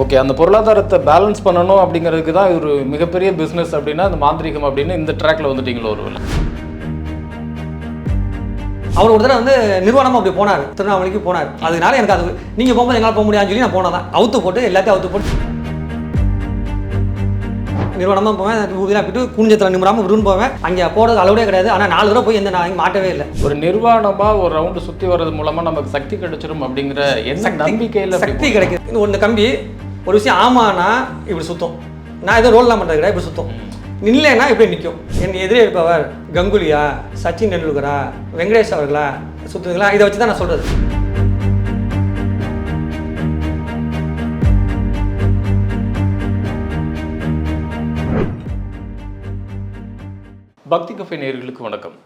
Okay அந்த பொருளாதாரத்தை balance பண்ணணும் அப்படிங்கிறதுக்கு தான் ஒரு மிகப்பெரிய பிஸ்னஸ் அப்படின்னா அந்த மாந்திரிகம் அப்படின்னு இந்த ட்ராக்ல வந்துட்டீங்களோ ஒரு அவர் ஒரு தடவை வந்து நிறுவனம் அப்படி போனார். திருவண்ணாமலைக்கு போனார். அதனால எனக்கு அது நீங்கள் போகும்போது எங்களால் போக முடியாதுன்னு சொல்லி நான் போனதான் அவுத்து போட்டு எல்லாத்தையும் அவுத்து போட்டு. நிறுவனமாக போவேன் ஊதிலாம் போயிட்டு குஞ்சத்தில் நிமிடாமல் விரும்பு போவேன். அங்கே போகிறது அளவுடே கிடையாது. ஆனால் நாலு தடவை போய் எந்த நான் மாட்டவே இல்லை. ஒரு நிர்வாணமா ஒரு ரவுண்டு சுத்தி வர்றது மூலமா நமக்கு சக்தி கிடைச்சிரும் அப்படிங்கிற என்ன நம்பிக்கையில சக்தி கிடைக்குது. இந்த கம்பி ஒரு விஷயம் ஆமானா இப்படி சுத்தம். நான் எதுவும் ரோல்லாம் பண்ணுறது கிடையாது இப்படி சுத்தம். நில்லைன்னா இப்படி நிற்கும் என் எதிரே இருப்பவர் கங்குலியா சச்சின் டெண்டுல்கரா வெங்கடேஷ் அவர்களா சுத்துங்களா இதை வச்சு தான் நான் சொல்கிறது பக்தி கஃபே நேயர்களுக்கு வணக்கம்.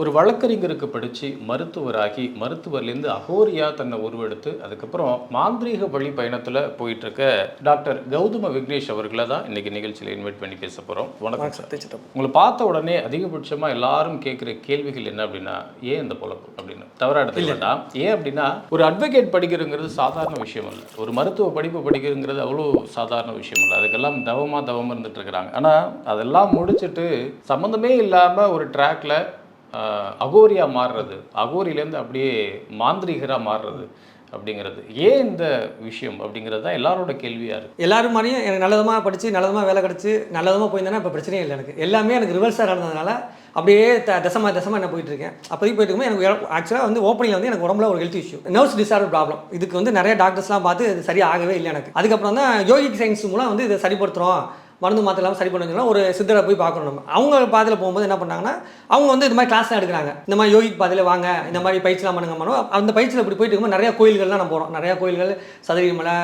ஒரு வழக்கறிஞருக்கு படித்து மருத்துவராகி மருத்துவர்லேருந்து அகோரியா தன்னை உருவெடுத்து அதுக்கப்புறம் மாந்திரீக வழி பயணத்தில் போயிட்டு இருக்க டாக்டர் கௌதம விக்னேஷ் அவர்களை தான் இன்னைக்கு நிகழ்ச்சியில் இன்வைட் பண்ணி பேச போகிறோம் வணக்கம் சார். உங்களை பார்த்த உடனே அதிகபட்சமாக எல்லாரும் கேட்குற கேள்விகள் என்ன அப்படின்னா ஏன் இந்த பொழப்பு அப்படின்னு? தவறாக எடுத்துக்க வேண்டாம். ஏன் அப்படின்னா ஒரு அட்வொகேட் படிக்கிறங்கிறது சாதாரண விஷயம் இல்லை. ஒரு மருத்துவ படிப்பு படிக்கிறங்கிறது அவ்வளோ சாதாரண விஷயம் இல்லை. அதுக்கெல்லாம் தவமாக தவமாக இருந்துட்டு இருக்கிறாங்க. ஆனால் அதெல்லாம் முடிச்சுட்டு சம்மந்தமே இல்லாமல் ஒரு ட்ராக்ல அகோரியா மாறுறது அகோரியிலேருந்து அப்படியே மாந்திரிகராக மாறுறது அப்படிங்கிறது. ஏன் இந்த விஷயம் அப்படிங்கிறது தான் எல்லாரோட கேள்வியாக இருக்குது எல்லாரும் மாதிரியும் எனக்கு நல்லதமாக படித்து நல்லதமாக வேலை கிடச்சி நல்லதமாக போயிருந்தேன்னா இப்போ பிரச்சனையே இல்லை எனக்கு. எல்லாமே எனக்கு ரிவர்ஸாக நடந்ததுனால அப்படியே த தசமா தசமாக நான் போயிட்டுருக்கேன் அப்போதைக்கு போயிட்டு இருக்கும்போது எனக்கு ஆக்சுவலாக வந்து ஓப்பனில் வந்து எனக்கு உடம்புல ஒரு health issue nurse disorder problem இதுக்கு வந்து நிறைய டாக்டர்ஸ்லாம் பார்த்து இது சரியாகவே இல்லை எனக்கு. அதுக்கப்புறம் தான் யோகிக் சயின்ஸ் மூலம் வந்து இதை சரிப்படுத்துகிறோம் மருந்து மாத்திரை இல்லாமல் சரி பண்ணுங்கன்னா ஒரு சித்தரை போய் பார்க்கணும் நம்ம. அவங்க பாதையில் போகும்போது என்ன பண்ணாங்கன்னா அவங்க வந்து இது மாதிரி கிளாஸ்லாம் எடுக்கிறாங்க. இந்த மாதிரி யோகிக் பாதையில் வாங்க இந்த மாதிரி பயிற்சிலாம் பண்ணுங்க மனோ. அந்த பயிற்சியில் இப்படி போயிட்டு இருக்கும்போது நிறையா கோயில்கள்லாம் நம்ம போகிறோம் நிறையா கோயில்கள் சதுரகிரி மலை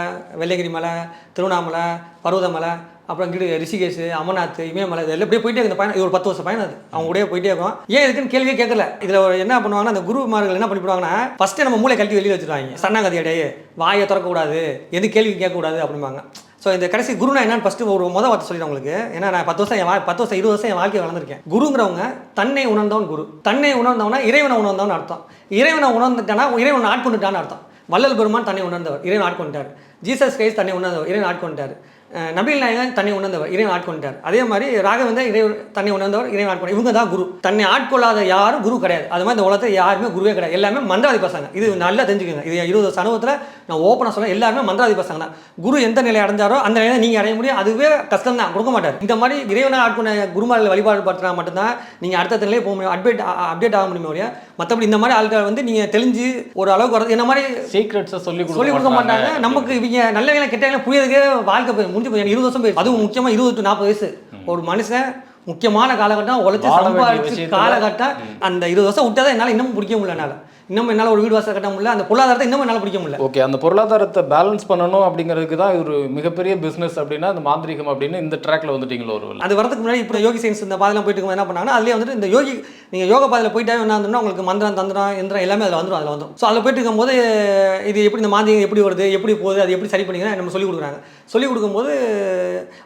வெள்ளகிரி மலை திருவண்ணாமலை பருவதமலை அப்புறம் இங்கிட்டு ரிஷிகேஷ் அமர்நாத் இமயமலை இதில் எல்லாம் இப்படியே போயிட்டே இந்த பயணம் இது ஒரு பத்து வருஷம் பயணம் அது. அவங்க கூட போயிட்டே இருக்கும். ஏன் இதுக்குன்னு கேள்வியே கேட்கல. இதில் என்ன பண்ணுவாங்கன்னா அந்த குருமார்கள் என்ன பண்ணிவிடுவாங்கன்னா ஃபஸ்ட்டு நம்ம மூளை கழட்டி வெளியில் வச்சுருவாங்க. சரணாகதி அடையே. வாயை திறக்கக்கூடாது. எது கேள்வி கேட்கக்கூடாது அப்படிம்பாங்க. ஸோ இந்த கடைசி குருனா என்னன்னு ஃபஸ்ட்டு ஒரு முத வார்த்தை சொல்லிடுறேன் உங்களுக்கு. ஏன்னா நான் பத்து வருஷம் என் பத்து வருஷம் இருபது வருஷம் என் வாழ்க்கையை வளர்ந்துருக்கேன். குருங்கிறவங்க தன்னை உணர்ந்தவன் குரு. தன்னை உணர்ந்தவனா இறைவனை உணர்ந்தவன் அர்த்தம். இறைவனை உணர்ந்துட்டானா இறைவனை ஆட்கொண்டுட்டான்னு அர்த்தம். வள்ளல் பெருமான் தன்னை உணர்ந்தவர் இறைவன் ஆட்கொண்டார் ஜீசஸ் கிரைஸ் தன்னை உணர்ந்தவர் இறைவன் ஆட்கொண்டார் நபிகள் நாயகன் தன்னை உணர்ந்தவர் இறைவன் ஆட்கொண்டார் அதே மாதிரி ராகவேந்தர் இறைவன் தன்னை உணர்ந்தவர் இறைவன் ஆட்கொண்டார் இவங்க தான் குரு. தன்னை ஆட்கொள்ளாத யாரும் குரு கிடையாது. அது மாதிரி இந்த உலகத்தில் யாருமே குருவே கிடையாது. எல்லாமே மந்திராதி பசங்க. இது நல்லா தெரிஞ்சுக்கோங்க. இது இருபது சமூகத்தில் நான் ஓப்பனாக சொல்ல எல்லாருமே மந்திராதி பசங்க தான். குரு எந்த நிலை அடைஞ்சாரோ அந்த நிலையை நீங்கள் அடைய முடியும். அதுவே கஷ்டம் தான். கொடுக்க மாட்டார். இந்த மாதிரி இறைவனை ஆட்கொண்ட குருமார்கள் வழிபாடு பார்த்தா மட்டும்தான் நீங்கள் அடுத்த நிலையே போக முடியும். அப்டேட் அப்டேட் ஆக முடியுமே மற்றபடி இந்த மாதிரி ஆட்கள் வந்து நீங்கள் தெளிஞ்சு ஒரு அளவுக்கு வரது என்ன மாதிரி சீக்ரெட்ஸை சொல்லி சொல்லி கொடுக்க மாட்டாங்க. நமக்கு இவங்க நல்லவங்க கெட்டவங்க புரியறதுக்கே வாழ்க்கை போய் முடிஞ்சு போய் எனக்கு இருபது வருஷம் போயிடுச்சு. அதுவும் முக்கியமா இருபது டு நாற்பது வயசு. ஒரு மனுஷன் முக்கியமான காலகட்டம் உழைச்சி சம்பாதிச்சு காலகட்டம் அந்த இருபது வருஷம் விட்டதை என்னால் இன்னமும் பிடிக்க முடியல என்னால். இன்னும் என்னால் ஒரு வீடு வாசல் கட்ட முடியல. அந்த பொருளாதாரத்தை இன்னமும் என்னால் பிடிக்க முடியல. ஓகே அந்த பொருளாதாரத்தை பேலன்ஸ் பண்ணணும் அப்படிங்கிறதுக்கு தான் ஒரு மிகப்பெரிய பிஸ்னஸ் அப்படின்னா அந்த மாந்திரிகம் அப்படின்னு இந்த ட்ராக்ல வந்துட்டீங்களோ ஒரு அது வரதுக்கு முன்னாடி இப்போ யோகி சயின்ஸ் இந்த பாதையில் போயிட்டு என்ன பண்ணாங்கன்னா அதுலேயே வந்துட்டு இந்த யோகி நீங்கள் யோகா பாதையில் போயிட்டே என்ன வந்துன்னா உங்களுக்கு மந்திரம் தந்திரம் எந்திரம் எல்லாமே அதில் வந்துடும் அதில் வந்துடும் ஸோ அதில் போயிட்டு இருக்கும்போது இது எப்படி இந்த மாந்திரிகம் எப்படி வருது எப்படி போகுது அது எப்படி சரி பண்ணிக்கிறேன் நம்ம சொல்லி கொடுக்குறாங்க. சொல்லி கொடுக்கும்போது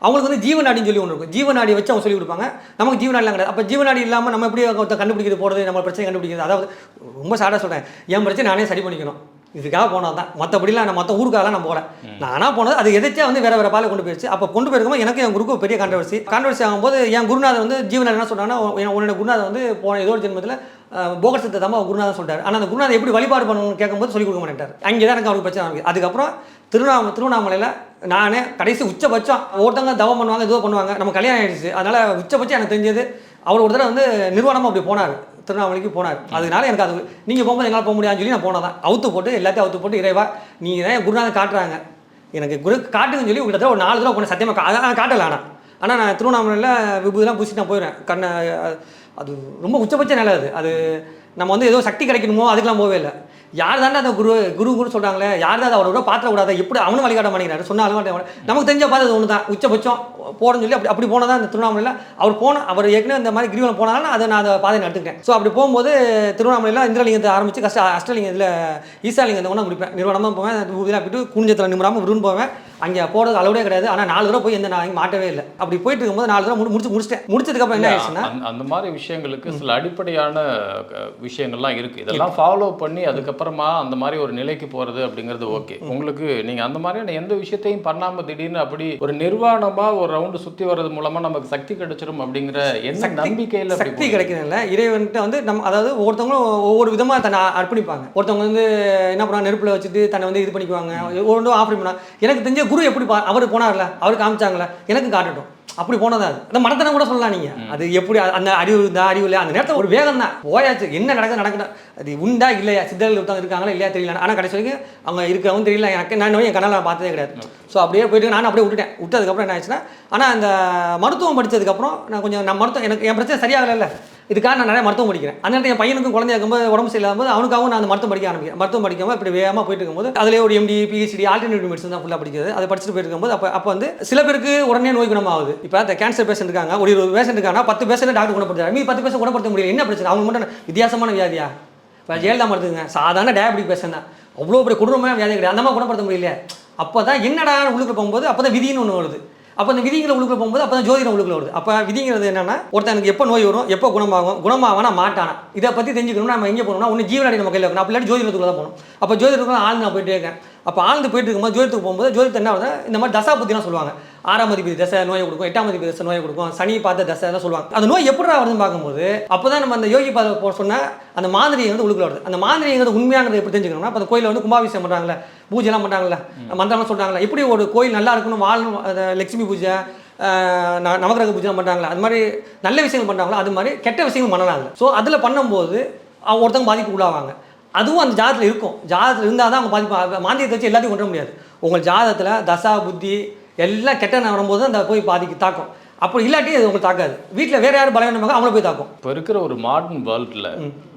அவங்களுக்கு வந்து ஜீவநாடின்னு சொல்லி ஒன்று இருக்கும். ஜீவநாடி வச்சு அவங்க சொல்லி கொடுப்பாங்க. நமக்கு ஜீவநாடிலாம் கிடையாது. அப்போ ஜீவநாடி இல்லாமல் நம்ம எப்படி கண்டுபிடிக்கிறது போகிறது நம்ம பிரச்சனை கண்டுபிடிக்கிறது? அதாவது ரொம்ப சாடாக சொல்கிறேன் என் பிரச்சனை நானே சரி பண்ணிக்கணும். இதுக்காக போனது தான். மற்றபடிலாம் நான் மற்ற ஊருக்காகலாம் நான் போகல. நானாக போனது அது எதிர்த்தா வந்து வேற வேற பாலை கொண்டு போயிடுச்சு அப்போ கொண்டு போயிருக்கும்போது எனக்கு என் குருக்கு பெரிய கான்ட்ரவர்சி கான்ட்ரவர்சி ஆகும்போது என் குருநாதர் வந்து ஜீவனர் என்ன சொன்னாங்கன்னா உன் உன்னோட குருநாதர் வந்து போன ஏதோ ஒரு ஜென்மத்தில் போகர் சித்த தான் குருநாதர் சொல்லிட்டார் ஆனால் அந்த குருநாதர் எப்படி வழிபாடு பண்ணணும்னு கேட்கும்போது சொல்லிக் கொடுக்க மாட்டேட்டார் அங்கே தான் எனக்கு அவருக்கு பிரச்சனை ஆரம்பிக்குது. அதுக்கப்புறம் திருவண்ணாமலை திருவண்ணாமலையில் நான் கடைசி உச்சபட்சம் ஒருத்தவங்க தவம் பண்ணுவாங்க இதுவோ பண்ணுவாங்க. நம்ம கல்யாணம் ஆகிடுச்சு அதனால் உச்சபட்சம் எனக்கு தெரிஞ்சது. அவர் ஒரு தடவை வந்து நிர்வாணமாக அப்படி போனார். திருவண்ணாமலைக்கு போனார். அதனால எனக்கு அது நீங்கள் போகும்போது எங்களால் போக முடியாதுன்னு சொல்லி நான் போனதான் அவுத்து போட்டு எல்லாத்தையும் அவுத்து போட்டு இறைவா நீங்கள் தான் குருநாதன் காட்டுறாங்க. எனக்கு குரு காட்டுங்கன்னு சொல்லி கிட்டத்தட்ட ஒரு நாலு தடவை போனேன். சத்தியமாக அதான் காட்டலை ஆனால் ஆனால் நான் திருவண்ணாமலையில் விபூதிலாம் பூசிட்டு நான் போயிடுறேன் கண்ணை அது ரொம்ப உச்சபட்ச நிலை அது. அது நம்ம வந்து ஏதோ சக்தி கிடைக்கணுமோ அதுக்கெல்லாம் போகவே இல்லை. யார் தானே அந்த குரு குரு குரு சொல்கிறாங்களே யார் தான் அவரோட பாத்திர கூடாது? எப்படி அவனும் வழிகாட்ட மாட்டேங்கிறாரு. சொன்னாலும் நமக்கு தெரிஞ்ச பார்த்தது ஒன்று தான் உச்சபட்சம் போறேன்னு சொல்லி அப்படி அப்படி போனதான் இந்த திருவண்ணாமலையில் அவர் போன அவர் ஏற்கனவே இந்த மாதிரி கிரிவலம் போனாலும் அதை நான் அதை பாதை நடத்துக்கிட்டேன் ஸோ அப்படி போகும்போது திருவண்ணாமலையில் இந்திரலிங்கத்தை ஆரம்பித்து கஷ்ட அஷ்டலிங்கம் இதில் கூட ஒன்றா முடிப்பேன் நிறுவனமாக போவேன் ஊதிலாம் போயிட்டு குஞ்சத்தில் நிமிடாமல் விரும்பு போவேன் அங்கே போடுறது அளவுடே கிடையாது. ஆனால் நாலு தடவை போய் எந்த நான் மாட்டவே இல்லை. அப்படி போயிட்டு இருக்கும்போது நாலு தடவை முடி- முடிச்சு முடிச்சிட்டேன். முடிச்சதுக்கப்புறம் என்ன ஆயிடுச்சுன்னா அந்த- மாதிரி விஷயங்களுக்கு சில அடிப்படையான விஷயங்கள்லாம் இருக்கு. இதெல்லாம் ஃபாலோ பண்ணி அதுக்கப்புறமா அந்த மாதிரி ஒரு நிலைக்கு போறது அப்படிங்கிறது ஓகே. உங்களுக்கு நீங்க அந்த மாதிரியான எந்த விஷயத்தையும் பண்ணாம திடீர்னு அப்படி ஒரு நிர்வாணமா ஒரு ரவுண்டு சுத்தி வர்றது மூலமா நமக்கு சக்தி கிடைச்சிரும் அப்படிங்கிற என்ன நம்பிக்கையில சக்தி கிடைக்கிறதில்ல. இறைவன்கிட்ட வந்து நம்ம அதாவது ஒவ்வொருத்தவங்களும் ஒவ்வொரு விதமாக தன்னை அர்ப்பணிப்பாங்க. ஒருத்தவங்க வந்து என்ன பண்ணுவாங்க நெருப்பில் வச்சுட்டு தன்னை வந்து இது பண்ணிக்குவாங்க. ஒவ்வொன்றும் ஆஃபர் பண்ணுவாங்க. எனக்கு தெரிஞ்ச குரு எப்படி பா அவர் போனார்ல? அவர் காமிச்சாங்களே எனக்கு காட்டட்டும். அப்படி போனதா அது. அந்த மடத்தனை கூட சொல்லலாம் நீங்க. அது எப்படி அந்த அறிவு இந்த அறிவு இல்லையா? அந்த நேரத்தில் ஒரு வேகம் தான் போயாச்சு. என்ன நடக்குது நடக்கணும் அது உண்டா இல்லையா? சித்தர்கள் ஒருத்தவங்க இருக்காங்களா இல்லையா தெரியல. ஆனால் கடைசி வரைக்கும் அவங்க இருக்கிறவங்க தெரியல. எனக்கு நான் என் கண்ணால் பார்த்ததே கிடையாது. ஸோ அப்படியே போயிட்டு நான் அப்படியே விட்டுட்டேன். விட்டதுக்கப்புறம் என்ன ஆச்சுன்னா ஆனால் அந்த மருத்துவம் படிச்சதுக்கப்புறம் நான் கொஞ்சம் நான் மருத்துவம் எனக்கு என் பிரச்சனை சரியாகல இதுக்காக நான் நிறைய மருத்துவம் படிக்கிறேன். அந்த நேரத்தில் என் பையனுக்கும் குழந்தையா இருக்கும்போது உடம்பு சரியில்லாம போது அவனுக்காகவும் நான் அந்த மருத்துவம் படிக்க ஆரம்பிக்கிறேன். மருத்துவம் படிக்கும்போது இப்படி வேகமாக போயிட்டு இருக்கும்போது அதிலே ஒரு எம்டி பிஹெச்டி ஆல்டர்னேட்டிவ் மெடிசன் தான் ஃபுல்லாக படிக்கிறது. அதை படிச்சுட்டு போயிட்டு அப்போ அப்போ வந்து சில பேருக்கு உடனே நோய் குணமாகுது. இப்போ அந்த கேன்சர் பேஷண்ட் இருக்காங்க ஒரு இருபது பேஷண்ட் இருக்காங்கன்னா பத்து பேஷண்ட் டாக்டர் குணப்படுத்துறாரு. மீ பத்து பேஷண்ட் குணப்படுத்த முடியல. என்ன பிரச்சனை? அவங்க மட்டும் வித்தியாசமான வியாதியா? இப்போ ஜெயலலிதா மருத்துவங்க சாதாரண டயபெட்டிக் பேஷண்ட் தான். அவ்வளோ பெரிய கொடூரமான வியாதி கிடையாது. அந்த மாதிரி குணப்படுத்த முடியல அப்போ தான் என்னடா உள்ளுக்கு போகும்போது அப்போ தான் விதின்னு ஒன்று வருது. அப்போ அந்த விதிங்கிற உள்ளுக்குள்ள போகும்போது அப்போ தான் ஜோதிடம் உள்ளுக்குள்ள வருது. அப்போ விதிங்கிறது என்னன்னா ஒருத்தனுக்கு எப்போ நோய் வரும் எப்போ குணமாகும் குணமாகனா மாட்டானா? இதை பற்றி தெரிஞ்சுக்கணும்னா நம்ம எங்கே போகணும்னா ஒன்று ஜீவனாடி நம்ம கையில் இருக்கணும். அப்படி இல்லாட்டி ஜோதிடத்துக்குள்ள தான் போகணும். அப்போ ஜோதிடத்துக்குள்ள ஆழ்ந்து நான் போயிட்டே இருக்கேன். அப்போ ஆழ்ந்து போயிட்டு இருக்கும்போது ஜோதிடத்துக்கு போகும்போது ஜோதிடத்தை என்ன வருது இந்த மாதிரி தசா புத்திலாம் சொல்லுவாங்க. ஆறாம் மதிப்பு தசை நோயை கொடுக்கும் எட்டாம் மதிப்பு தசை நோயை கொடுக்கும் சனி பார்த்த தசை எல்லாம் சொல்லுவாங்க. அந்த நோய் எப்படி வருதுன்னு பார்க்கும்போது அப்போ தான் நம்ம அந்த யோகி பார்த்த சொன்ன அந்த மாதிரி வந்து உள்ளுக்குள்ள வருது. அந்த மாதிரிங்கிறது உண்மையானது எப்படி தெரிஞ்சுக்கணும்னா அப்போ அந்த கோயிலில் வந்து கும்பாபிஷேகம் பண்ணுறாங்களே பூஜைலாம் பண்ணுறாங்களே மந்திரம்லாம் சொல்கிறாங்களே எப்படி ஒரு கோயில் நல்லா இருக்கணும் வாழணும் லட்சுமி பூஜை நவகிரக பூஜை பண்ணுறாங்களா அது மாதிரி நல்ல விஷயங்கள் பண்ணுறாங்களோ அது மாதிரி கெட்ட விஷயங்கள் பண்ணலாம் ஸோ அதில் பண்ணும்போது அவங்க ஒருத்தவங்க பாதிப்பு உள்ளாவாங்க. அதுவும் அந்த ஜாதகத்தில் இருக்கும். ஜாதகத்தில் இருந்தால் தான் அவங்க பாதிப்பு மாந்தியத்தை வச்சு எல்லாத்தையும் கொண்டு முடியாது. உங்கள் ஜாதகத்தில் தசா புத்தி எல்லாம் கெட்ட வரும்போது அந்த போய் பாதிக்கு தாக்கும். அப்படி இல்லாட்டி அது உங்களுக்கு தாக்காது. வீட்டில் வேற யாரும் பலவீனமாக அவங்கள போய் தாக்கும். இப்போ இருக்கிற ஒரு மாடர்ன் வேர்ல்டில்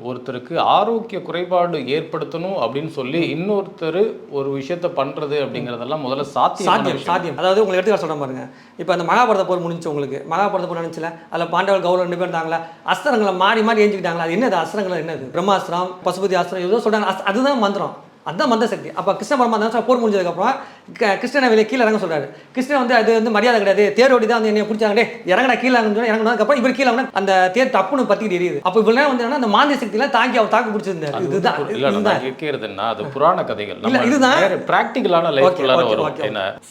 ஒருத்தருக்கு ஆரோக்கிய குறைபாடு ஏற்படுத்தணும் அப்படின்னு சொல்லி இன்னொருத்தர் ஒரு விஷயத்த பண்றது அப்படிங்கறதெல்லாம் முதல்ல சாத்தியம் சாத்தியம் சாத்தியம். அதாவது உங்களுக்கு எடுத்துக்காட்டு சொல்கிறேன் பாருங்க. இப்போ அந்த மகாபாரத போர் முடிஞ்சு உங்களுக்கு. மகாபாரத போர் நினச்சில? அதில் பாண்டவர் கௌரவ ரெண்டு பேர் இருந்தாங்களா? அஸ்திரங்களை மாறி மாறி ஏஞ்சிக்கிட்டாங்களா? அது என்னது? அஸ்திரங்கள் என்னது? பிரம்மாஸ்திரம் பசுபதி அஸ்திரம் ஏதோ சொல்கிறாங்க அதுதான் மந்திரம். அதுதான் மந்திர சக்தி. அப்போ கிருஷ்ண பரமாத்மா போர் முடிஞ்சதுக்கப்புறம் க- கிருஷ்ணனை வெளியே கீழே இறங்க சொல்றாரு. கிருஷ்ணன் வந்து அது வந்து மரியாதை கிடையாது. தேர் ஓடி தான் வந்து என்னை பிடிச்சாங்க. டே இறங்கடா கீழே இறங்கணும் இறங்கினதுக்கப்புறம் இவர் கீழே வந்து அந்த தேர் டப்புன்னு பற்றிட்டு எரியுது. அப்போ இவ்வளோ வந்து அந்த மாந்திர சக்தியெல்லாம் தாக்கி அவர் தாக்கு பிடிச்சிருந்தாரு. இதுதான். இதுதான். அது புராண கதைகள். இல்ல, இதுதான். பிராக்டிக்கலான லைஃப்குள்ளார வரும்.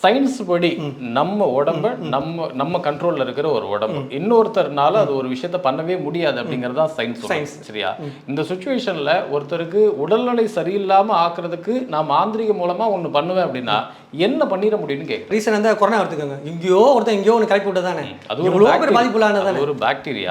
சயின்ஸ் படி நம்ம உடம்ப நம்ம நம்ம கண்ட்ரோல்ல இருக்கிற ஒரு உடம்பு. இன்னொருத்தர்னால அது ஒரு விஷயத்த பண்ணவே முடியாது அப்படிங்கறது தான் சயின்ஸ். சரியா? இந்த சுச்சுவேஷன்ல ஒருத்தருக்கு உடல்நிலை சரியில்லாம ஆக்குறதுக்கு நான் மாந்திரிக மூலமா ஒண்ணு பண்ணுவேன் அப்படின்னா என்ன பண்ணிட முடியும்னு கேட்குறேன் ரீசன் வந்து கொரோனா எடுத்துக்கோங்க. எங்கேயோ ஒருத்தன் எங்கேயோ ஒன்று கிளப்பி விட்டு தானே. அது ஒரு பேர் bacteria. பாதிப்புள்ளானது அது தானே ஒரு பாக்டீரியா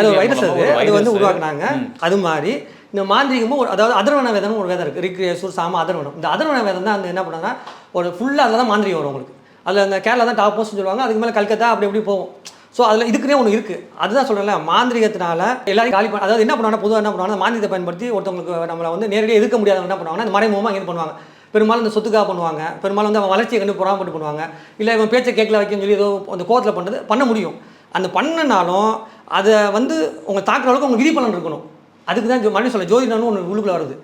அது. வைரஸ் அது அது வந்து. உருவாக்குனாங்க. அது மாதிரி இந்த மாந்திரிகமும் ஒரு அதாவது அதர்வன வேதம்னு ஒரு வேதம் இருக்குது ரிக்ரேசூர் சாம அதர்வனம். இந்த அதர்வன வேதம் தான் அந்த என்ன பண்ணுன்னா ஒரு ஃபுல்லாக அதில் தான் மாந்திரிகம் வரும் உங்களுக்கு. அதில் அந்த கேரளா தான் டாப் போஸ்ட் சொல்லுவாங்க. அதுக்கு மேலே கல்கத்தா அப்படி அப்படி போகும். ஸோ அதில் இதுக்குனே ஒன்று இருக்குது அதுதான் சொல்கிறேன்ல மாந்திரிகத்தினால எல்லாரும் காலி பண்ண அதாவது என்ன பண்ணுவாங்க பொதுவாக என்ன பண்ணுவாங்க மாந்திரத்தை பயன்படுத்தி ஒருத்தவங்களுக்கு நம்மளை வந்து நேரடியாக எதிர்க்க முடியாதவங்க என்ன பண்ணுவாங்கன்னா இந்த மறைமுகமாக இங்கே பண்ணுவாங்க. பெரும்பாலும் இந்த சொத்துக்காக பண்ணுவாங்க. பெரும்பாலும் வந்து அவன் வளர்ச்சியை கண்டு பொறாமப்பட்டு பண்ணுவாங்க. இல்லை இவன் பேச்சை கேட்கல வைக்கணும்னு சொல்லி ஏதோ அந்த கோவத்தில் பண்ணுறது பண்ண முடியும். அந்த பண்ணனாலும் அதை வந்து உங்கள் தாக்குற அளவுக்கு உங்கள் விதிப்பலன் இருக்கணும். அதுக்கு தான் மறுபடியும் சொல்ல ஜோதிடம்னு ஒன்று உள்ளுக்குள்ள வருது.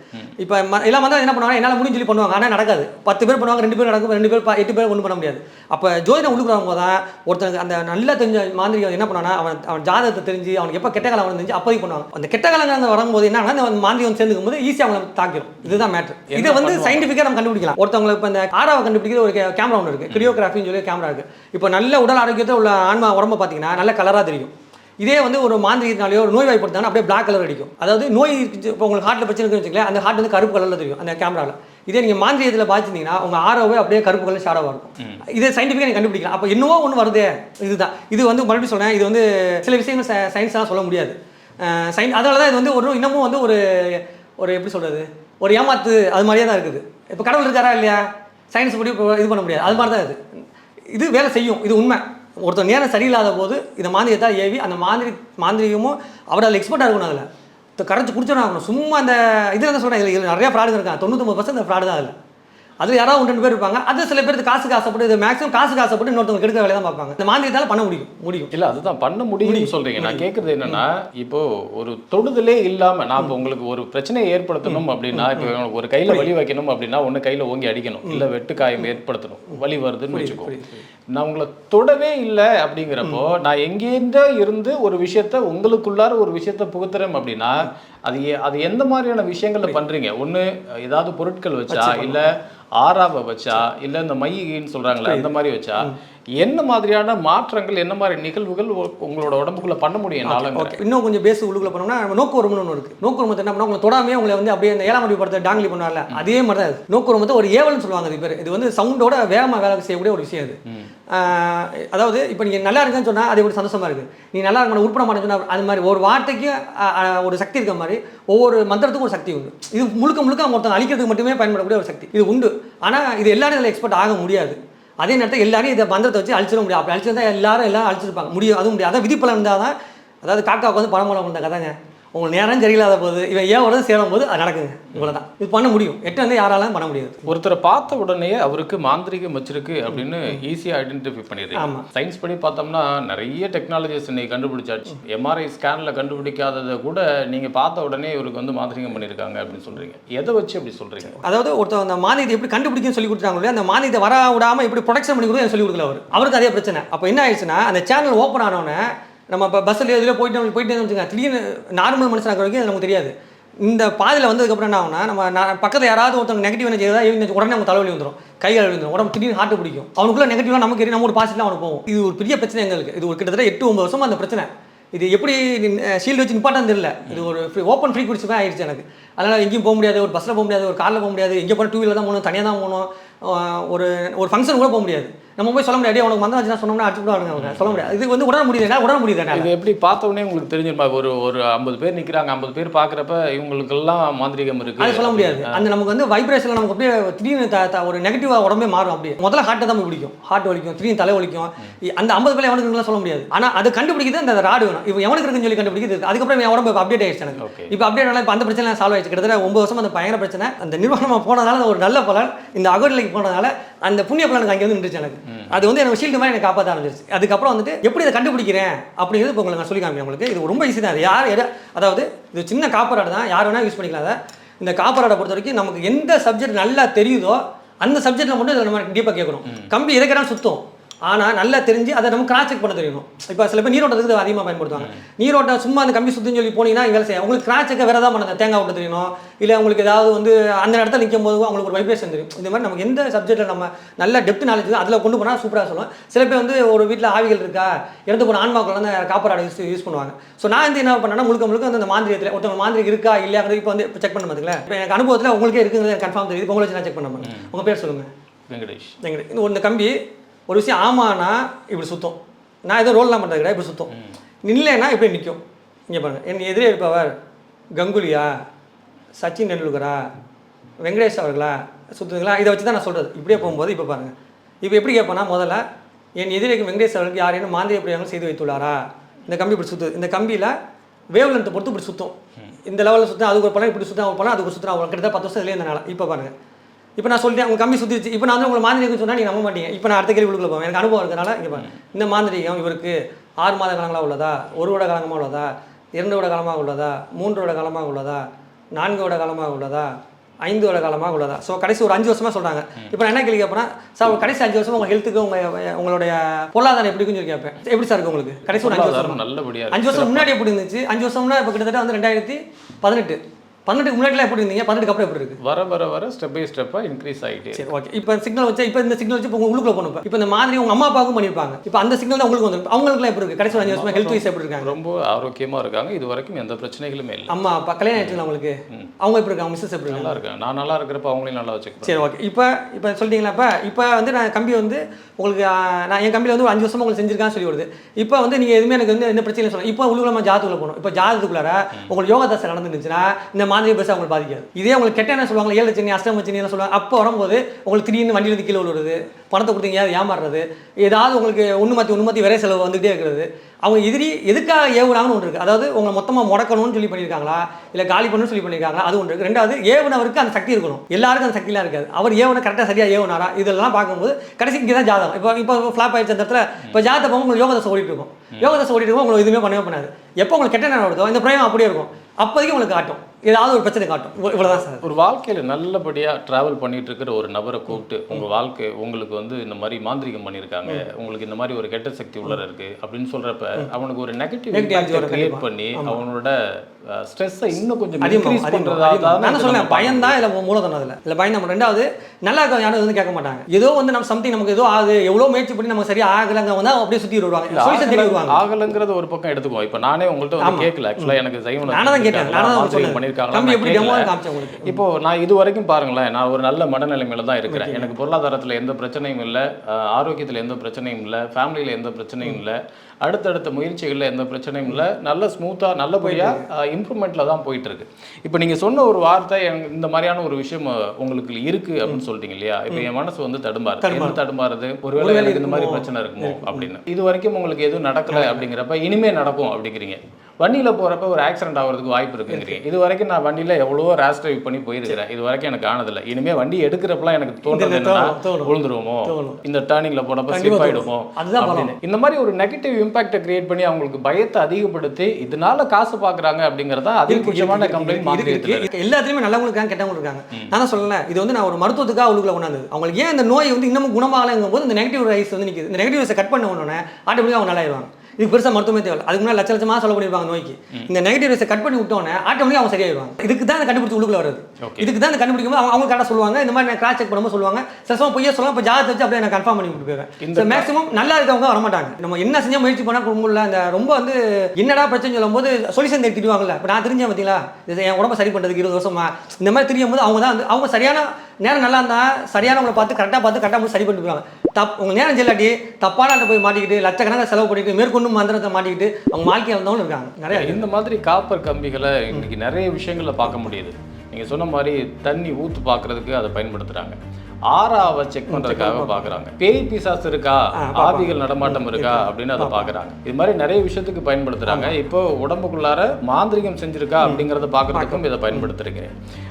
இப்போ எல்லாம் வந்து என்ன பண்ணுவாங்க? என்னால் முடிஞ்சு சொல்லி பண்ணுவாங்க. ஆனால் நடக்காது. பத்து பேர் பண்ணுவாங்க ரெண்டு பேர் நடக்கும் ரெண்டு பேர் எட்டு பேர் ஒன்றும் பண்ண முடியாது. அப்போ ஜோதிடம் உள்ளுக்குள்ள வரும்போது தான் ஒருத்தனுக்கு அந்த நல்லா தெரிஞ்ச மாந்திரிகம் என்ன பண்ணுவானா அவன் அவன் ஜாதகத்தை தெரிஞ்சு அவனுக்கு எப்போ கெட்ட காலம் தெரிஞ்சு அப்போதைக்கு பண்ணுவாங்க. அந்த கெட்ட காலங்க வரும்போது என்னன்னா அந்த மாந்திரிகம் சேர்ந்துக்கும் போது ஈஸியாக அவங்களை தாக்கிடும் இதுதான் மேட்ரு இதை வந்து? சயின்டிஃபிக்காக நம்ம கண்டுபிடிக்கலாம். ஒருத்தவங்களுக்கு இப்போ இந்த ஆறாவை கண்டுபிடிக்கிற ஒரு கேமரா ஒன்று இருக்குது கிரியோகிராஃபின்னு சொல்லி கேமரா இருக்குது இப்போ நல்ல உடல் ஆரோக்கியத்தில் உள்ள ஆன்மா உடம்ப பார்த்தீங்கன்னா நல்ல கலராக தெரியும். இதே வந்து ஒரு மாந்திரிகத்தினாலேயோ ஒரு நோய் வாய்ப்படுத்தாங்கன்னா அப்படியே பிளாக் கலர் அடிக்கும். அதாவது நோய் இப்போ உங்களுக்கு ஹார்ட்டில் பிரச்சனை இருக்குன்னு வச்சுக்கல அந்த ஹார்ட் வந்து கருப்பு கலரில் தெரியும் அந்த கேமராவில் இதே நீங்கள் மாந்திரியத்தில் பார்த்துருந்தீங்கன்னா உங்கள் ஆரோவே அப்படியே கருப்பு கலர் ஷாடாக இருக்கும். இதே சயின்டிஃபிக்காக நீங்கள் கண்டுபிடிக்கலாம். அப்போ என்னவோ ஒன்று வருதே இதுதான். இது வந்து மறுபடியும் சொல்றேன் இது வந்து சில விஷயங்கள் சயின்ஸ்லாம் சொல்ல முடியாது. சயின்ஸ் அதனால தான் இது வந்து ஒரு இன்னமும் வந்து ஒரு ஒரு எப்படி சொல்கிறது ஒரு ஏமாத்து அது மாதிரியே தான் இருக்குது. இப்போ கடவுள் இருக்காரா இல்லையா? சயின்ஸ் படி இது பண்ண முடியாது. அது மாதிரி தான் இது. இது வேலை செய்யும். இது உண்மை. ஒருத்தர் நேரம் சரியில்லாத போது இந்த மாந்திரியத்தை ஏவி அந்த மாந்திரி மாந்திரிகமும் அவர் அதில் எக்ஸ்பர்ட்டாக இருக்கணும் அதில். கரைச்சி குடிச்சோன்னு ஆகணும் சும்மா அந்த இதில் தான் சொல்கிறேன் இதில் நிறையா ஃப்ராடு இருக்கான் தொண்ணூத்தொம்பது பர்சன்ட் ஃப்ராடு தான் அதில். அதில் யாராவது ஒன்று ரெண்டு பேர் இருப்பாங்க. அது சில பேருக்கு காசுக்கு ஆசைப்பட்டு இது மேக்ஸிமம் காசுக்கு ஆசைப்பட்டு இன்னொருத்தவங்க கெடுக்க வேலையை தான் பார்ப்பாங்க. இந்த மாந்திரியத்தால் பண்ண முடியும் முடியும். இல்ல அதுதான் பண்ண முடியும்னு சொல்றீங்க. நான் கேக்குறது என்னன்னா இப்போ ஒரு தொடுதலே இல்லாம நான் இப்போ உங்களுக்கு ஒரு பிரச்சனையை ஏற்படுத்தணும் அப்படின்னா இப்போ ஒரு கையில வலி வைக்கணும் அப்படின்னா ஒண்ணு கையில ஓங்கி அடிக்கணும். இல்ல வெட்டு காயம் ஏற்படுத்தணும். வலி வருதுன்னு வச்சுக்கோ. நான் உங்களை தொடவே இல்லை அப்படிங்கிறப்போ நான் எங்கேருந்தோ இருந்து ஒரு விஷயத்த உங்களுக்குள்ளார ஒரு விஷயத்த புகுத்துறேன் அப்படின்னா அது அது எந்த மாதிரியான விஷயங்கள்ல பண்றீங்க? ஒண்ணு ஏதாவது பொருட்கள் வச்சா இல்ல ஆறாவை வச்சா இல்ல இந்த மையின்னு சொல்றாங்களே அந்த மாதிரி வச்சா என்ன மாதிரியான மாற்றங்கள் என்ன மாதிரி நிகழ்வுகள் உங்களோட உடம்புக்குள்ள பண்ண முடியும் ஓகே இன்னும் கொஞ்சம் பேஸ் உள்ளுக்குள்ள போனோம்னா நம்ம நோக்கு உரம்னு ஒன்று இருக்குது நோக்கு உரமத்தை என்ன பண்ணா உங்களை தொடாமே உங்களை வந்து அப்படியே இந்த ஏழாம் அறிவு படத்தை டாங்லி பண்ணுவார்ல அதே மாதிரி தான் இது. நோக்கு உரமத்தை ஒரு ஏவல்னு சொல்லுவாங்க இது பேர். இது வந்து சவுண்டோட வேகமாக வேலை செய்யக்கூடிய ஒரு விஷயம் ஆஹ் அதாவது இப்போ நீங்கள் நல்லா இருக்குன்னு சொன்னால் அது எப்படி சந்தோஷமா இருக்குது நீ நல்லா இருக்க உருப்பட மாட்டேன்னு சொன்னா அது மாதிரி ஒரு வார்த்தைக்கு ஒரு சக்தி இருக்க மாதிரி ஒவ்வொரு மந்திரத்துக்கும் ஒரு சக்தி உண்டு. இது முழுக்க முழுக்க அவங்க ஒருத்தங்க அழிக்கிறதுக்கு மட்டுமே பயன்படக்கூடிய ஒரு சக்தி. இது உண்டு. ஆனால் இது எல்லாரும் இதில் எக்ஸ்பர்ட் ஆக முடியாது. அதே நேரத்தில் எல்லாரும் இதை மந்திரத்தை வச்சு அழிச்சிட முடியும் அப்படி அழிச்சிருந்தா எல்லாரும் எல்லாரும் அழிச்சிருப்பாங்க. முடியும். அதுவும் முடியும் அதான் விதிப்பலன் இருந்தால் தான் அதாவது காக்காவுக்கு வந்து பழம் மூலம் வந்த கதைங்க. உங்களுக்கு நேரம் சரியில்லாத போது இவன் ஏன் உடனே சேரும் போது அது நடக்குங்க இவ்வளவுதான். இது பண்ண முடியும். எட்டு வந்து யாராலும் பண்ண முடியாது. ஒருத்தரை பார்த்த உடனே அவருக்கு மாந்திரிகம் வச்சிருக்கு அப்படின்னு ஈஸியா ஐடென்டிஃபை ஆமா. பண்ணிடுறீங்க. சயின்ஸ் படி பார்த்தோம்னா நிறைய டெக்னாலஜிஸ் இன்னைக்கு கண்டுபிடிச்சாச்சு. எம்ஆர்ஐ ஸ்கேன்ல கண்டுபிடிக்காததை கூட நீங்க பார்த்த உடனே இவருக்கு வந்து மாந்திரிகம் பண்ணியிருக்காங்க அப்படின்னு சொல்றீங்க. எதை வச்சு அப்படி சொல்றீங்க? அதாவது ஒருத்தர் அந்த மானியத்தை எப்படி கண்டுபிடிக்கணும்னு சொல்லி கொடுத்தாங்க அந்த மானியத்தை வர விடாம எப்படி ப்ரொடக்ஷன் பண்ணி கொடுக்க சொல்லி கொடுக்கல அவர். அவருக்கு அதே பிரச்சனை. அப்போ என்ன ஆயிடுச்சுன்னா அந்த சேனல் ஓப்பன் ஆனோடனே நம்ம இப்போ பஸ்ஸில் இதில் போயிட்டு நம்ம போயிட்டு வச்சுங்க திடீர்னு நார்மல் மனுஷனாக வரைக்கும் அது நமக்கு தெரியாது. இந்த பாதையில் வந்ததுக்கப்புறம் என்ன ஆகும்னா நம்ம நான் பக்கத்தில் யாராவது ஒருத்தவங்க நெகட்டிவ் எனர்ஜி ஏதாவது உடனே அவங்க தலைவலி வந்துடும் கை வலி வந்துடும் உடம்பு திடீர்னு ஹார்ட் பிடிக்கும். அவனுக்குள்ள நெகட்டிவ்லாம் நமக்கு தெரியும். நம்ம ஒரு பாசிட்டிவ் அவனுக்கு போகும். இது ஒரு பெரிய பிரச்சனை எங்களுக்கு. இது ஒரு கிட்டத்தட்ட எட்டு ஒன்பது வருஷமா அந்த பிரச்சனை. இது எப்படி ஷீல்டு வச்சு நிப்பாட்டம் தெரியல. இது ஒரு ஓப்பன் ஃப்ரீக்வன்சி தான் ஆயிடுச்சு எனக்கு. அதனால் எங்கேயும் போக முடியாது. ஒரு பஸ்ஸில் போக முடியாது. ஒரு காரில் போக முடியாது. எங்கே போனால் டூ வீலர் தான் போகணும். தனியாக தான் போகணும். ஒரு ஒரு ஃபங்க்ஷன் கூட போக முடியாது. நம்ம போய் சொல்ல முடியாது. உனக்கு வச்சுனா சொன்னோம்னா அடிச்சு விடுவாங்க அவங்க. சொல்ல முடியாது. இது வந்து உடனே முடியுது. என்னால் உடனே முடியுது இது எப்படி பார்த்த உடனே உங்களுக்கு தெரிஞ்சிருப்பா? ஒரு ஒரு ஐம்பது பேர் நிக்கிறாங்க. ஐம்பது பேர் பார்க்குறப்ப இவங்களுக்கெல்லாம் மாந்திரிகம் இருக்கு. அது சொல்ல முடியாது. அந்த நமக்கு வந்து வைப்ரேஷன் நமக்கு அப்படியே திடீர்னு ஒரு நெகட்டிவாக உடம்பே மாறும் அப்படியே. முதல்ல ஹார்ட்டை தான் பிடிக்கும். ஹார்ட் வலிக்கும் திடீர்னு தலை வலிக்கும். அந்த ஐம்பது பேர் எவனுக்கு சொல்ல முடியாது. ஆனால் அது கண்டுபிடிக்கிறது அந்த ராடு வேணும். இப்போ எவனுக்கு இருக்குன்னு சொல்லி கண்டுபிடிக்கிறது அதுக்கப்புறம் என் உடம்பு அப்டேட் ஆயிடுச்சு எனக்கு. இப்போ அப்டேட் ஆனால் இப்போ அந்த பிரச்சனை சால்வ் ஆயிடுச்சு. கிட்டத்தட்ட ஒன்பது வருஷம் அந்த பயங்கர பிரச்சனை. அந்த நிர்வாகமாக போனதால ஒரு நல்ல பலன். இந்த அகோரிலைக்கு போனதால அந்த புண்ணிய பலனுக்கு அங்கே வந்து நின்றுச்சு எனக்கு. அது வந்து எனக்கு ஷீல்டு மாதிரி எனக்கு காப்பாற்ற ஆரம்பிச்சிருச்சு. அதுக்கப்புறம் வந்துட்டு எப்படி இதை கண்டுபிடிக்கிறேன்? அப்படிங்கிறது இப்போ உங்களுக்கு நான் சொல்லி காமிக்கிறேன் உங்களுக்கு. இது ரொம்ப ஈஸி தான். அது யார் எதை அதாவது இது சின்ன காப்பர் ஆடு தான். யார் வேணால் யூஸ் பண்ணிக்கலாம் அதை இந்த காப்பர் ஆடை பொறுத்த வரைக்கும் நமக்கு எந்த சப்ஜெக்ட் நல்லா தெரியுதோ அந்த சப்ஜெக்ட்டில் மட்டும் இதை நம்ம டீப்பாக கேட்கணும். கம்பி எதுக்கெல்லாம் சுத்தம். ஆனால் நல்லா தெரிஞ்சு அதை நம்ம கிராஸ் செக் பண்ண தெரியணும். இப்போ சில பேர் நீரோட்டத்துக்கு அதிகமாக பயன்படுத்துவாங்க. நீரோட்டம் சும்மா அந்த கம்பி சுத்தின்னு சொல்லி போனீங்கன்னா வேலை செய்யும் உங்களுக்கு கிராஸ் செக்க வேறு ஏதாவது பண்ணுங்க தேங்காய் விட்டு தெரியணும். இல்லை உங்களுக்கு ஏதாவது வந்து அந்த இடத்துல நிற்கும் போது அவங்களுக்கு ஒரு வைப்ரேஷன் தெரியும். இந்த மாதிரி நமக்கு எந்த சப்ஜெக்ட்டில் நம்ம நல்ல டெப்த் நாலேஜ் அதில் கொண்டு போனால் சூப்பராக சொல்லுவோம் சில பேர் வந்து ஒரு வீட்டில் ஆவிகள் இருக்கா? இறந்து போன ஆன்மாக்கள் வந்து காப்பர் ஆடை யூஸ் யூஸ் பண்ணுவாங்க. ஸோ நான் வந்து என்ன பண்ணேன்னா முழுக்க முழுக்க வந்து அந்த மாந்திரியத்தில் ஒருத்தவங்க மாந்திரிகம் இருக்கா இல்லையாங்கிறது இப்போ வந்து செக் பண்ண பார்த்துங்களேன் இப்போ எனக்கு அனுபவத்தில் உங்களுக்கே இருக்குங்கிறது கன்ஃபார்ம் தெரியுது. உங்களை வச்சு நான் செக் பண்ண மாட்டேன் உங்கள் பேர் சொல்லுங்கள் வெங்கடேஷ். எங்களுக்கு இந்த ஒரு கம்பி ஒரு விஷயம் ஆமானா இப்படி சுத்தம். நான் எதுவும் ரோல்லாம் பண்ணுறது கிடையாது இப்படி சுத்தம். நில்லைன்னா இப்படி நிற்கும் இங்கே பாருங்க. என் எதிரே இருப்பவர் கங்குலியா? சச்சின் டெண்டுல்கரா? வெங்கடேஷ் அவர்களா? சுத்துங்களா இதை வச்சு தான் நான் சொல்கிறது இப்படியே போகும்போது இப்போ பாருங்கள் இப்போ எப்படி கேட்பேன்னா முதல்ல என் எதிரேக்கு வெங்கடேஷ் அவர்களுக்கு யாரேனும் மாந்திரிய பிரயோகம் செய்து வைத்துள்ளாரா? இந்த கம்பி இப்படி சுற்றுது இந்த கம்பியில் வேவ் லென்த்தை பொறுத்து இப்படி சுத்தம். இந்த லெவலில் சுத்தம் அதுக்கு ஒரு பழம் இப்படி சுத்தம் ஒரு பழம் அதுக்கு ஒரு சுத்தம் கிட்டத்தட்ட பத்து வருஷம் இதுலேயே இருந்தனால. இப்போ பாருங்கள் இப்போ நான் சொல்லிட்டேன் உங்கள் கம்பி சுற்றிச்சு இப்போ நான் வந்து உங்களை மாந்திரிகம் சொன்னால் நீங்கள் நம்ப மாட்டீங்க. இப்போ நான் அடுத்த கேள்வி கொடுக்கல போவேன். எனக்கு அனுபவம் இருக்கனால இங்கே இந்த மாந்திரிகம் இவருக்கு ஆறு மாத காலங்களாக உள்ளதா? ஒரு வருட காலமாக உள்ளதா? இரண்டு வருட காலமாக உள்ளதா? மூன்று வருட காலமாக உள்ளதா? நான்கு வருட காலமாக உள்ளதா? ஐந்து வருட காலமாக உள்ளதா? ஸோ கடைசி ஒரு அஞ்சு வருஷமா சொல்கிறாங்க இப்போ நான் என்ன கேள்வி கேட்பேன் சார் ஒரு கடைசி அஞ்சு வருஷமா உங்கள் ஹெல்த்துக்கு உங்கள் உங்களுடைய பொருளாதாரம் எப்படி சொல்லி கேட்பேன். எப்படி சார் இருக்கு உங்களுக்கு? கடைசி ஒரு அஞ்சு வருஷம்? பொருளாதாரம் நல்லபடியா அஞ்சு வருஷம் முன்னாடி எப்படி இருந்துச்சு? அஞ்சு வருஷம்னா இப்போ கிட்டத்தட்ட வந்து ரெண்டாயிரத்தி பதினெட்டு. பதினெட்டுக்கு முன்னாடிலாம் எப்படி இருந்தீங்க? பதினெட்டுக்கு அப்புறம் எப்படி இருக்கு? வர வர வர ஸ்டெப் பை ஸ்டெப்பா இன்க்ரீஸ் ஆகிட்டே சரி ஓகே இப்போ சிக்னல் வச்சா இப்போ இந்த சிக்னல் வச்சு இப்போ உங்க உள்ளுக்குள்ள போகணும் இப்போ. இந்த மாதிரி உங்க அம்மா அப்பாவுக்கும் பண்ணியிருப்பாங்க இப்போ அந்த சிக்னல் தான் உங்களுக்கு வந்து அவங்களுக்குலாம் எப்படி இருக்கு? கடைசி அஞ்சு வருஷமா ஹெல்த் வைஸ் எப்படி இருக்காங்க? ரொம்ப ஆரோக்கியமா இருக்காங்க. இது வரைக்கும் எந்த பிரச்சனைகளுமே இல்லை. அம்மா அப்பா கல்யாணம் ஆயிடுச்சுங்களா உங்களுக்கு? அவங்க எப்படி இருக்காங்க? மிஸ்ஸஸ் எப்படி நல்லா இருக்காங்க. நான் நல்லா இருக்கிறப்ப அவங்களையும் நல்லா வச்சுக்கிறேன் சரி ஓகே இப்போ இப்போ சொல்லிட்டீங்களா இப்போ? வந்து நான் கம்பி வந்து உங்களுக்கு நான் என் கம்பியில் வந்து அஞ்சு வருஷமா உங்களுக்கு செஞ்சிருக்கான்னு சொல்லி வருது. இப்போ வந்து நீங்கள் எதுவுமே எனக்கு வந்து எந்த பிரச்சனையும் சொல்ல இப்போ உள்ள நம்ம ஜாதத்துக்குள்ள போகணும். இப்போ ஜாதத்துக்குள்ளார உங்களுக்கு யோகா தசை நடந்துருந்துச்சுன்னா இந்த மாதிரி பஸ் அவங்களை பாதிக்காது. இதே உங்களுக்கு கெட்ட என்ன சொல்லுவாங்க ஏழு லட்சம் அஷ்டம் சனி சொல்லுவாங்க அப்போ வரும்போது உங்களுக்கு திடீர்னு வண்டியிலிருந்து கீழே விழுறது பணத்தை கொடுத்தீங்க அது ஏமாறுறது. ஏதாவது உங்களுக்கு ஒன்று மாற்றி ஒன்று மாற்றி விரை செலவு வந்துகிட்டே இருக்கிறது. அவங்க எதிரி எதுக்காக ஏவுனாங்கன்னு ஒன்று இருக்குது அதாவது உங்களை மொத்தமாக முடக்கணும்னு சொல்லி பண்ணியிருக்காங்களா? இல்லை காலி பண்ணணும்னு சொல்லி பண்ணியிருக்காங்களா? அது ஒன்று இருக்குது ரெண்டாவது ஏவுனவருக்கு அந்த சக்தி இருக்கணும். எல்லாருக்கும் அந்த சக்தியெலாம் இருக்காது. அவர் ஏவனை கரெக்டாக சரியாக ஏவுனாரா? இதெல்லாம் பார்க்கும்போது கடைசி இங்கே தான் ஜாதகம். இப்போ இப்போ ஃப்ளாப் ஆயிடுச்சு அந்த இடத்துல இப்போ ஜாதகம் போகும் உங்களுக்கு யோகதசை ஓடிட்டு இருக்கும். யோகதசை ஓடிட்டு இருக்கும் உங்களுக்கு எதுவுமே பண்ணவே பண்ணாது. எப்போ உங்களுக்கு கெட்ட நேரம் வருதோ இந்த பிரயம் அப்படியே இருக்கும். அப்போதைக்கு உங்களுக்கு காட்டும். ஏதாவது ஒரு பிரச்சனை காட்டும். இவ்வளோதான் சார். ஒரு வாழ்க்கையில் நல்லபடியாக ட்ராவல் பண்ணிட்டு இருக்கிற ஒரு நபரை கூப்பிட்டு உங்கள் வாழ்க்கை உங்களுக்கு வந்து இந்த மாதிரி மாந்திரிகம் பண்ணியிருக்காங்க. உங்களுக்கு இந்த மாதிரி ஒரு கெட்ட சக்தி உள்ள இருக்கு அப்படின்னு சொல்றப்ப அவனுக்கு ஒரு நெகட்டிவ் கிரியேட். பண்ணி அவனோட ஸ்ட்ரெஸ்ஸை இன்னும் கொஞ்சம் அதிகமாகும். நான் சொல்லுவேன் பயம் தான் இல்லை மூலதனம் அதில். இல்லை பயம் தான் ரெண்டாவது நல்லா இருக்க யாரும் வந்து கேட்க மாட்டாங்க. ஏதோ வந்து நம்ம சம்திங் நமக்கு ஏதோ ஆகுது எவ்வளோ முயற்சி பண்ணி நமக்கு சரியா ஆகலைங்க வந்து அப்படியே சுற்றி வருவாங்க. ஆகலங்கிறத ஒரு பக்கம் எடுத்துக்குவோம் இப்போ நானே உங்கள்கிட்ட வந்து. கேட்கல. ஆக்சுவலாக எனக்கு சைவன் நானும் தான் கேட்டேன். நானும் பண்ணியிருக்காங்க தம்பி எப்படி டெமோ காமிச்சேன் இப்போ நான் இது வரைக்கும் பாருங்களேன். நான் ஒரு நல்ல மனநிலைமையில தான் இருக்கிறேன். எனக்கு பொருளாதாரத்தில் எந்த பிரச்சனையும் இல்லை. ஆரோக்கியத்தில் எந்த பிரச்சனையும் இல்லை. ஃபேமிலியில் எந்த பிரச்சனையும் இல்லை. அடுத்தடுத்த முயற்சிகளில் எந்த பிரச்சனையும் இல்லை. நல்ல ஸ்மூத்தாக நல்லபடியாக இம்ப்ரூவ்மெண்ட்டில் தான் போயிட்டு இருக்கு இப்போ நீங்கள் சொன்ன ஒரு வார்த்தை இந்த மாதிரியான ஒரு விஷயம் உங்களுக்கு இருக்கு அப்படின்னு சொல்லிட்டீங்க இல்லையா? இப்போ என் மனசு வந்து தடுமாறு என்ன தடுமாறுது? ஒருவேளை இந்த மாதிரி? பிரச்சனை இருக்குமோ அப்படின்னு. இது வரைக்கும் உங்களுக்கு எதுவும் நடக்கல. அப்படிங்கிறப்ப இனிமே நடக்கும் அப்படிங்கிறீங்க. வண்டியில போறப்ப ஒரு ஆக்சிடென்ட் ஆகிறதுக்கு வாய்ப்பு இருக்குங்கிறீங்க இது வரைக்கும் நான் வண்டியில எவ்வளவோ ரேஷ் டிரைவ் பண்ணி போயிருக்கிறேன். இது வரைக்கும் எனக்கு ஆனதில்லை இனிமே வண்டி எடுக்கிறப்பலாம் எனக்கு தோன்றது. விழுந்துருவோமோ. இந்த டேர்னிங்ல போனப்ப ஸ்லிப். அப்படின்னு. இந்த மாதிரி ஒரு நெகட்டிவ் இம்பாக்டை கிரியேட் பண்ணி அவங்களுக்கு பயத்தை அதிகப்படுத்தி இதனால காசு பாக்குறாங்க அப்படிங்கறத அதிகபட்சமான கம்ப்ளைண்ட் இருக்கு. எல்லாத்துலயுமே நல்லவங்க இருக்காங்க. கெட்டவங்க இருக்காங்க நான் சொல்லல. இது வந்து நான் ஒரு மருத்துவத்துக்காக உள்ளுக்குள்ள கொண்டாந்தது. அவங்களுக்கு ஏன் இந்த நோய் வந்து இன்னமும் குணமாகலைங்கும் போது இந்த நெகட்டிவ் ரைஸ் வந்து நிற்குது இந்த நெகட்டிவ் ரைஸை கட் பண்ண உடனே ஆட்டோமேட்டிக்காக அவங்க நல்லாயிருவாங்க. இதுக்கு பெருசாக மருத்துவமே தேவை அதுக்கு முன்னாடி லட்ச லட்சமாக செலவு பண்ணிருப்பாங்க நோய்க்கு இந்த நெகட்டிவ் ரைஸை கட் பண்ணி விட்டோன்னே ஆட்டோமேட்டிக்காக அவங்க சரியாயிருவாங்க இதுக்கு தான் கண்டுபிடிச்சு உள்ளுக்குள்ள வருது. இதுக்கு தான் கண்டுபிடிக்கும் அவங்க அவங்க கரெக்டாக சொல்லுவாங்க. இந்த மாதிரி நான் கிராஸ் செக் பண்ணும்போது சொல்லுவாங்க. சில பொய்யா சொல்லுவாங்க. இப்போ ஜாதகத்தை வச்சு அப்படியே நான் கன்ஃபார்ம் பண்ணி விட்டு இந்த போயிடுவேன் மேக்ஸிமம் நல்லா இருக்கவங்க வரமாட்டாங்க. நம்ம என்ன செஞ்சா முயற்சி பண்ணா குடும்பம்ல அந்த ரொம்ப வந்து என்னடா பிரச்சனை சொல்லும் போது சொல்யூஷன் தேடிடுவாங்கல்ல. இப்போ நான் தெரிஞ்சேன் பார்த்தீங்களா இது என் உடம்ப சரி பண்ணுறதுக்கு இருபது வருஷமா. இந்த மாதிரி தெரியும் போது அவங்க தான் வந்து அவங்க சரியான நேரம் நல்லா இருந்தா சரியானவங்களை பார்த்து கரெக்டாக பார்த்து கரெக்டாக சரி பண்ணிடுவாங்க தப் உங்க நேரம் செல்லாட்டி தப்பான போய் மாட்டிக்கிட்டு லட்சக்கணக்காக செலவு பண்ணிட்டு மேற்கொண்டு மந்திரத்தை மாட்டிக்கிட்டு அவங்க வாழ்க்கையில் வந்தவங்களும் இருக்காங்க. நிறைய. இந்த மாதிரி காப்பர் கம்பிகளை இன்னைக்கு நிறைய விஷயங்கள்ல பார்க்க முடியுது. நீங்க சொன்ன மாதிரி தண்ணி ஊத்து பார்க்கிறதுக்கு அதை பயன்படுத்துறாங்க. ஆறாவை செக் பண்றதுக்காக பாக்குறாங்க பேய் பிசாசு இருக்கா. ஆவிகள் நடமாட்டம் இருக்கா? அப்படின்னு அதை பாக்குறாங்க இது மாதிரி நிறைய விஷயத்துக்கு பயன்படுத்துறாங்க. இப்போ உடம்புக்குள்ளார மாந்திரிகம் செஞ்சிருக்கா அப்படிங்கறத பாக்குறதுக்கும் இதை பயன்படுத்துறீங்க.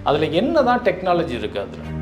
அதுல என்னதான் டெக்னாலஜி இருக்கு அதுல?